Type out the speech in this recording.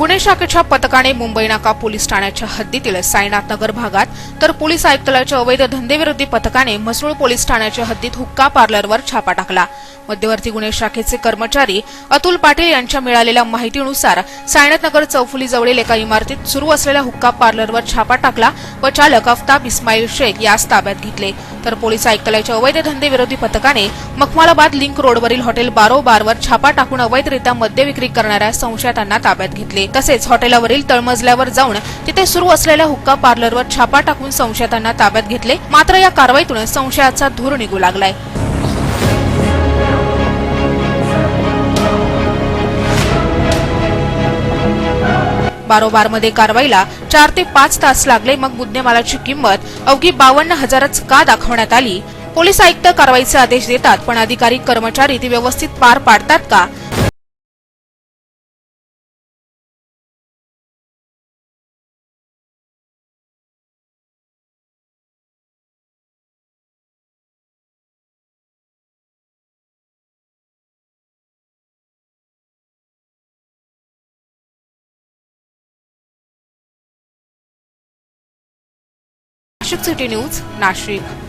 शाखेच्या पथकाने मुंबई नाका पोलीस ठाण्याच्या हद्दीतील साईनाथ नगर भागात तर पोलीस आयुक्तालयाच्या अवैध धंदेविरोधी पथकाने म्हसरूळ पोलीस ठाण्याच्या हद्दीत हुक्का पार्लरवर छापा टाकला. मध्यवर्ती गुन्हे शाखेचे कर्मचारी अतुल पाटील यांच्या मिळालेल्या माहितीनुसार सायनाथनगर चौफुली जवळील एका इमारतीत सुरू असलेल्या हुक्का पार्लरवर छापा टाकला व चालक अफताब इस्माईल शेख यास ताब्यात घेतले. तर पोलीस आयुक्तालयाच्या अवैध धंदेविरोधी पथकाने मखमालाबाद लिंक रोडवरील हॉटेल बारो बारवर छापा टाकून अवैधरित्या मद्य विक्री करणाऱ्या संशयितांना ताब्यात घेतले. तसेच हॉटेलावरील तळमजल्यावर जाऊन तिथे सुरू असलेल्या हुक्का पार्लरवर छापा टाकून संशयितांना ताब्यात घेतले. मात्र या कारवाईतून संशयाचा धूर निघू लागलाय. बारोबारमध्ये कारवाईला चार ते पाच तास लागले. मग मुद्देमालाची किंमत अवघी बावन्न हजारच का दाखवण्यात आली? पोलीस आयुक्त कारवाईचे आदेश देतात पण अधिकारी कर्मचारी ती व्यवस्थित पार पाडतात का? Nashik city news Nashik